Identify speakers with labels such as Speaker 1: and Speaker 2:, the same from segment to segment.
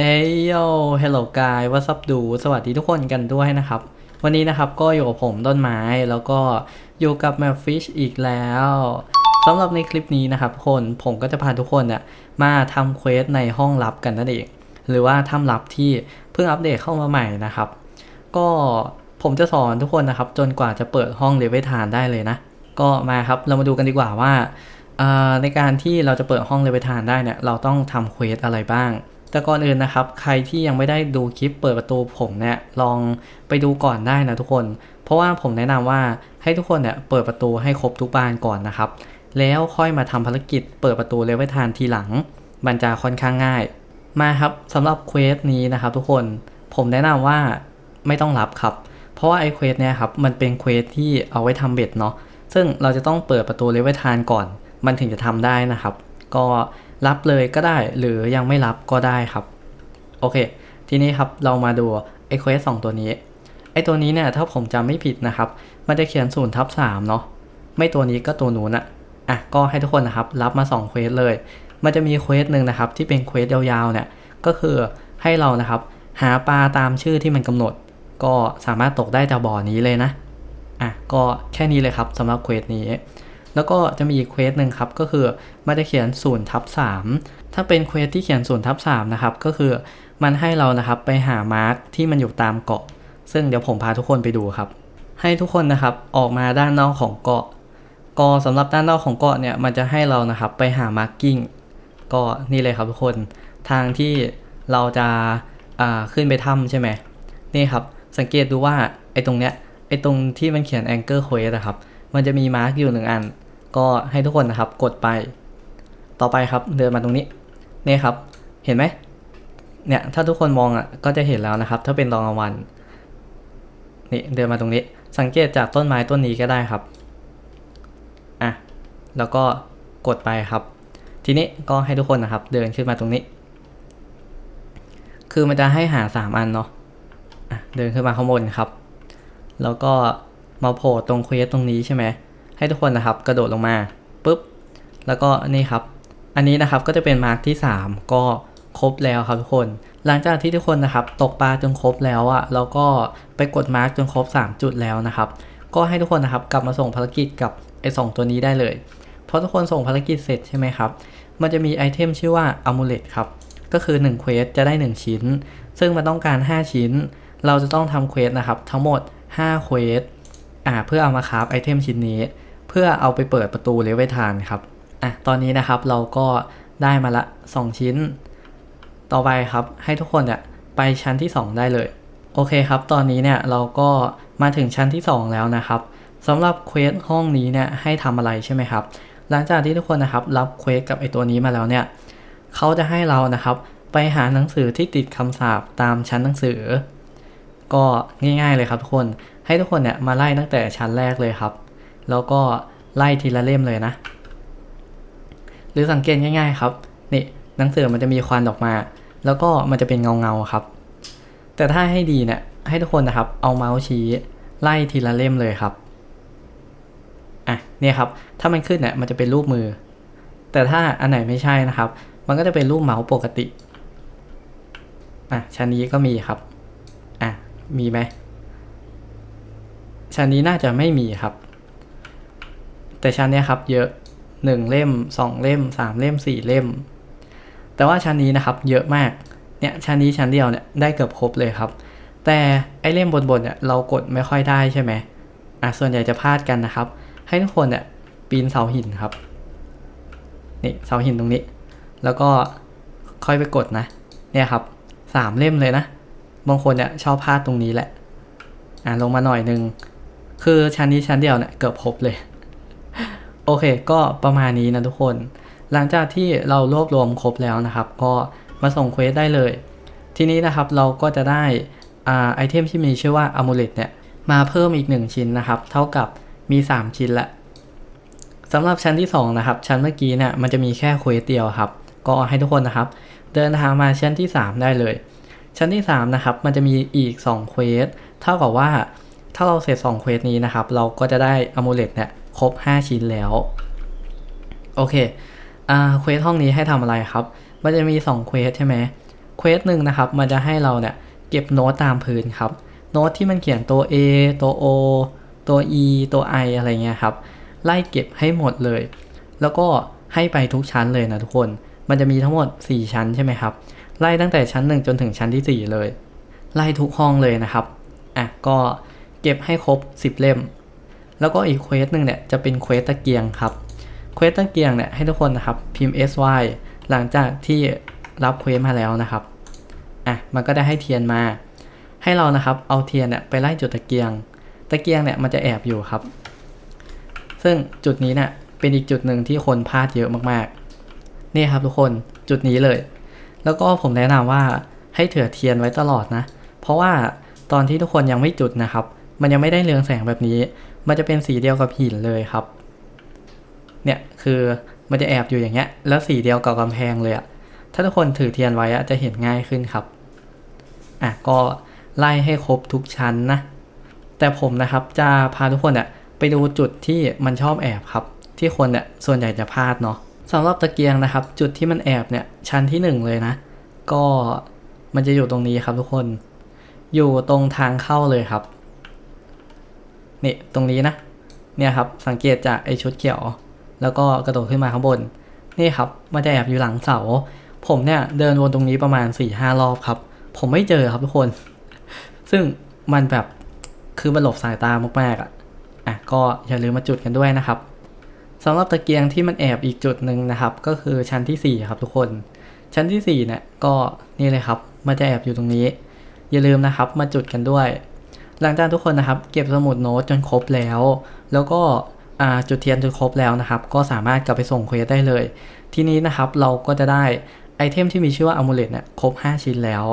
Speaker 1: เอ้ยโยเฮลโลกายว่าซับดู สวัสดีทุกคนกันด้วยนะครับ วันนี้นะครับก็อยู่กับผมต้นไม้แล้วก็อยู่กับแมวฟิชอีกแล้วสำหรับในคลิปนี้นะครับทุกคนผมก็จะพาทุกคนเนี่ยมาทำเควสในห้องลับกันนั่นเอง หรือว่าถ้ำลับที่เพิ่งอัปเดตเข้ามาใหม่นะครับ ก็ผมจะสอนทุกคนนะครับ จนกว่าจะเปิดห้องเลเวลทานได้เลยนะ ก็มาครับเรามาดูกันดีกว่าว่าอ่าในการที่เราจะเปิดห้องเลเวลทานได้เนี่ยเราต้องทำเควสอะไรบ้าง แต่ก่อนอื่นนะครับ ใครที่ยังไม่ได้ดูคลิปเปิดประตูผมเนี่ยลองไปดูก่อนได้นะทุกคน เพราะว่าผมแนะนำว่าให้ทุกคนเนี่ยเปิดประตูให้ครบทุกบานก่อนนะครับ แล้วค่อยมาทำภารกิจเปิดประตูเลเวลทานทีหลังมันจะค่อนข้างง่าย มาครับสำหรับเควสนี้นะครับทุกคนผมแนะนำว่าไม่ต้องรับครับ เพราะว่าไอ้เควสเนี่ยครับมันเป็นเควสที่เอาไว้ทำเบ็ดเนาะซึ่งเราจะต้องเปิดประตูเลเวลทานก่อน มันถึงจะทำได้นะครับ ก็ รับเลยก็ได้หรือยังไม่รับก็ได้ครับ โอเค ทีนี้ครับเรามาดูไอ้เควสสองตัวนี้ ไอ้ตัวนี้เนี่ยถ้าผมจำไม่ผิดนะครับ มันจะเขียนศูนย์ทับสามเนาะ ไม่ตัวนี้ก็ตัวนู้นอะอะ ก็ให้ทุกคนนะครับรับมา2เควสเลย มันจะมีเควสหนึ่งนะครับที่เป็นเควสยาวๆเนี่ย ก็คือให้เรานะครับหาปลาตามชื่อที่มันกำหนด ก็สามารถตกได้จากบ่อนี้เลยนะ อะ ก็แค่นี้เลยครับสำหรับเควสนี้ แล้วก็จะมีอีกเควสหนึ่งครับก็คือมันจะเขียน0ทับ3ถ้าเป็นเควสที่เขียน0ทับ3นะครับก็คือมันให้เรานะครับไปหามาร์คที่มันอยู่ตามเกาะ ซึ่งเดี๋ยวผมพาทุกคนไปดูครับ ให้ทุกคนนะครับออกมาด้านนอกของเกาะก็สำหรับด้านนอกของเกาะเนี่ยมันจะให้เรานะครับไปหามาร์กิ้งก็นี่เลยครับทุกคนทางที่เราจะาขึ้นไปถ้ำใช่ไหมนี่ครับสังเกตดูว่าไอ้ตรงเนี้ยไอ้ตรงที่มันเขียน Anchor Quest นะครับ มันจะมีมาร์กอยู่หนึ่งอัน ก็ให้ทุกคนนะครับกดไป ต่อไปครับเดินมาตรงนี้นี่ครับ เห็นไหมเนี่ยถ้าทุกคนมองอะก็จะเห็นแล้วนะครับ ถ้าเป็นตอนกลางวันนี่เดินมาตรงนี้ สังเกตจากต้นไม้ต้นนี้ก็ได้ครับอะแล้วก็กดไปครับ ทีนี้ก็ให้ทุกคนนะครับ เดินขึ้นมาตรงนี้ คือมันจะให้หาสามอันเนาะะเดินขึ้นมาข้างบนครับ แล้วก็ มาโผล่ตรงเควสตรงนี้ใช่ไหมให้ทุกคนนะครับกระโดดลงมาปุ๊บแล้วก็นี่ครับ อันนี้นะครับก็จะเป็นมาร์กที่ 3 ก็ครบแล้วครับทุกคน หลังจากที่ทุกคนนะครับ ตกปลาจนครบแล้วอะแล้วก็ไปกดมาร์กจนครบ 3 จุดแล้วนะครับ ก็ให้ทุกคนนะครับกลับมาส่งภารกิจกับไอ้สองตัวนี้ได้เลยพอทุกคนส่งภารกิจเสร็จใช่ไหมครับ มันจะมีไอเทมชื่อว่า amulet ครับ ก็คือ1เควสจะได้ 1 ชิ้น ซึ่งมันต้องการ 5 ชิ้น เราจะต้องทำเควสนะครับทั้งหมด5เควส อ่าเพื่อเอามาคราฟไอเทมชิ้นนี้ เพื่อเอาไปเปิดประตูเลเวทานครับอะตอนนี้นะครับเราก็ได้มาละ 2 ชิ้น ต่อไปครับให้ทุกคนเนี่ยไปชั้นที่ 2 ได้เลย โอเคครับ ตอนนี้เนี่ยเราก็มาถึงชั้นที่ 2 แล้วนะครับสำหรับเควสห้องนี้เนี่ยให้ทำอะไรใช่ไหมครับ หลังจากที่ทุกคนนะครับรับเควสกับไอตัวนี้มาแล้วเนี่ยเขาจะให้เรานะครับไปหาหนังสือที่ติดคำสาปตามชั้นหนังสือ ก็ง่ายๆเลยครับทุกคนให้ทุกคนเนี่ยมาไล่ตั้งแต่ชั้นแรกเลยครับ แล้วก็ไล่ทีละเล่มเลยนะ หรือสังเกตง่ายๆครับนี่หนังสือมันจะมีควันออกมา แล้วก็มันจะเป็นเงาๆครับ แต่ถ้าให้ดีเนี่ยให้ทุกคนนะครับเอาเมาส์ชี้ไล่ทีละเล่มเลยครับอะเนี่ยครับถ้ามันขึ้นเนี่ยมันจะเป็นรูปมือ แต่ถ้าอันไหนไม่ใช่นะครับ มันก็จะเป็นรูปเมาส์ปกติอะชั้นนี้ก็มีครับ มีไหมชั้นนี้น่าจะไม่มีครับ แต่ชั้นนี้ครับเยอะหนึ่งเล่มสองเล่มสามเล่มสี่เล่ม แต่ว่าชั้นนี้นะครับเยอะมากเนี่ยชั้นนี้ชั้นเดียวเนี่ยได้เกือบครบเลยครับ แต่ไอเล่มบนๆเนี่ยเรากดไม่ค่อยได้ใช่ไหมอะส่วนใหญ่จะพลาดกันนะครับ ให้ทุกคนเนี่ยปีนเสาหินครับนี่เสาหินตรงนี้ แล้วก็ค่อยไปกดนะ เนี่ยครับสามเล่มเลยนะ บางคนเนี่ยชอบพลาดตรงนี้แหละ อ่าลงมาหน่อยนึง คือชั้นนี้ชั้นเดียวเนี่ยเกือบครบเลย โอเค ก็ประมาณนี้นะทุกคน หลังจากที่เรารวบรวมครบแล้วนะครับ ก็มาส่งเควสได้เลย ทีนี้นะครับเราก็จะได้อ่าไอเทมที่มีชื่อว่า amulet เนี่ยมาเพิ่มอีก 1 ชิ้นนะครับ เท่ากับมี 3 ชิ้นละสำหรับชั้นที่ 2 นะครับ ชั้นเมื่อกี้เนี่ยมันจะมีแค่เควสเดียวครับ ก็ให้ทุกคนนะครับ เดินทางมาชั้นที่ 3 ได้เลย ชั้นที่3นะครับมันจะมีอีก2เควสเท่ากับว่าถ้าเราเสร็จ2เควสนี้นะครับ เราก็จะได้อ m u l e t เนี่ยครบ 5 ชิ้นแล้ว โอเคอ่าเควสห้องนี้ให้ทำอะไรครับ มันจะมี2เควสใช่ไหมเควสหนึ่งนะครับมันจะให้เราเนี่ยเก็บโน้ตตามพื้นครับ โน้ตที่มันเขียนตัว A ตัว O ตัว E ตัว I อะไรเงี้ยครับ ไล่เก็บให้หมดเลย แล้วก็ให้ไปทุกชั้นเลยนะทุกคน มันจะมีทั้งหมด 4 ชั้นใช่ไหมครับ ไล่ตั้งแต่ชั้น 1 จนถึงชั้นที่ 4 เลย ไล่ทุกห้องเลยนะครับอะก็เก็บให้ครบ 10 เล่ม แล้วก็อีกเควสหนึ่งเนี่ยจะเป็นเควสตะเกียงครับเควสตะเกียงเนี่ยให้ทุกคนนะครับพิมพ์ sy หลังจากที่รับเควสมาแล้วนะครับอะมันก็ได้ให้เทียนมา ให้เรานะครับเอาเทียนเนี่ยไปไล่จุดตะเกียง ตะเกียงเนี่ยมันจะแอบอยู่ครับ ซึ่งจุดนี้เนี่ยเป็นอีกจุดหนึ่งที่คนพลาดเยอะมากๆ นี่ครับทุกคนจุดนี้เลย แล้วก็ผมแนะนำว่าให้เถือเทียนไว้ตลอดนะ เพราะว่าตอนที่ทุกคนยังไม่จุดนะครับ มันยังไม่ได้เรืองแสงแบบนี้ มันจะเป็นสีเดียวกับหินเลยครับ เนี่ยคือมันจะแอบอยู่อย่างเงี้ย แล้วสีเดียวกับกำแพงเลยอะถ้าทุกคนถือเทียนไว้อะจะเห็นง่ายขึ้นครับ อะก็ไล่ให้ครบทุกชั้นนะ แต่ผมนะครับจะพาทุกคนอะไปดูจุดที่มันชอบแอบครับ ที่คนเนี่ยส่วนใหญ่จะพลาดเนาะ สำหรับตะเกียงนะครับ จุดที่มันแอบเนี่ยชั้นที่หนึ่งเลยนะ ก็มันจะอยู่ตรงนี้ครับทุกคน อยู่ตรงทางเข้าเลยครับนี่ตรงนี้นะ เนี่ยครับสังเกตจากไอชุดเขียว แล้วก็กระโดดขึ้นมาข้างบน นี่ครับมันจะแอบอยู่หลังเสา ผมเนี่ยเดินวนตรงนี้ประมาณ4ี่ห้ารอบครับ ผมไม่เจอครับทุกคน ซึ่งมันแบบคือมันหลบสายตามากๆอะอะก็อย่าลืมมาจุดกันด้วยนะครับำหรับตะเกียงที่มันแอบอีกจุดหนึ่งนะครับ ก็คือชั้นที่4ครับทุกคน ชั้นที่4เนี่ยก็นี่เลยครับมันจะแอบอยู่ตรงนี้ อย่าลืมนะครับมาจุดกันด้วย หลังจากทุกคนนะครับ เก็บสมุดโน้ตจนครบแล้ว แล้วก็จุดเทียนจนครบแล้วนะครับ ก็สามารถกลับไปส่งเควสได้เลย ทีนี้นะครับเราก็จะได้ไอเทมที่มีชื่อว่าอ m u l e t เนี่ยครบ 5 ชิ้นแล้ว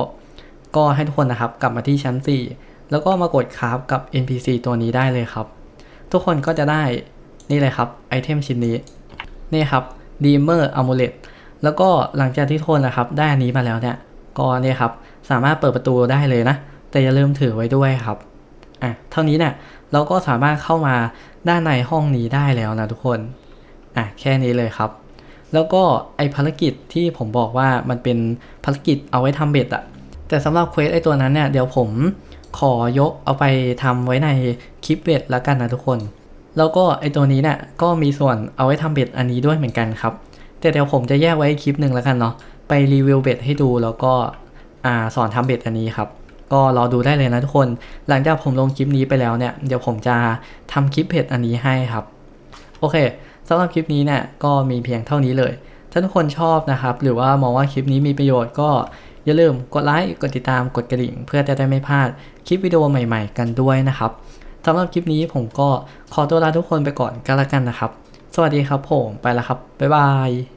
Speaker 1: ก็ให้ทุกคนนะครับกลับมาที่ชั้น 4 แล้วก็มากดคราฟกับ NPC ตัวนี้ได้เลยครับ ทุกคนก็จะได้ นี่เลยครับไอเทมชิ้นนี้ นี่ครับ Dreamer Amulet แล้วก็หลังจากที่ทุกคนนะครับได้อันนี้มาแล้วเนี่ยก็เนี่ยครับสามารถเปิดประตูได้เลยนะ แต่อย่าลืมถือไว้ด้วยครับอะเท่านี้เนี่ยเราก็สามารถเข้ามาด้านในห้องนี้ได้แล้วนะทุกคนอะแค่นี้เลยครับ แล้วก็ไอภารกิจที่ผมบอกว่ามันเป็นภารกิจเอาไว้ทำเบ็ดอะแต่สำหรับเควสไอตัวนั้นเนี่ยเดี๋ยวผมขอยกเอาไปทำไว้ในคลิปเบ็ดแล้วกันนะทุกคน แล้วก็ไอตัวนี้เนี่ยก็มีส่วนเอาไว้ทำเบ็ดอันนี้ด้วยเหมือนกันครับ แต่เดี๋ยวผมจะแยกไว้คลิปหนึ่งแล้วกันเนาะไปรีวิวเบ็ดให้ดูแล้วก็อ่าสอนทำเบ็ดอันนี้ครับ ก็รอดูได้เลยนะทุกคน หลังจากผมลงคลิปนี้ไปแล้วเนี่ยเดี๋ยวผมจะทำคลิปเบ็ดอันนี้ให้ครับ โอเคสำหรับคลิปนี้เนี่ยก็มีเพียงเท่านี้เลยถ้าทุกคนชอบนะครับ หรือว่ามองว่าคลิปนี้มีประโยชน์ก็อย่าลืมกดไลค์กดติดตามกดกระดิ่ง เพื่อจะได้ไม่พลาดคลิปวิดีโอใหม่ ๆ กันด้วยนะครับ สำหรับคลิปนี้ผมก็ขอตัวลาทุกคนไปก่อนก็แล้วกันนะครับ สวัสดีครับผมไปแล้วครับบ๊ายบาย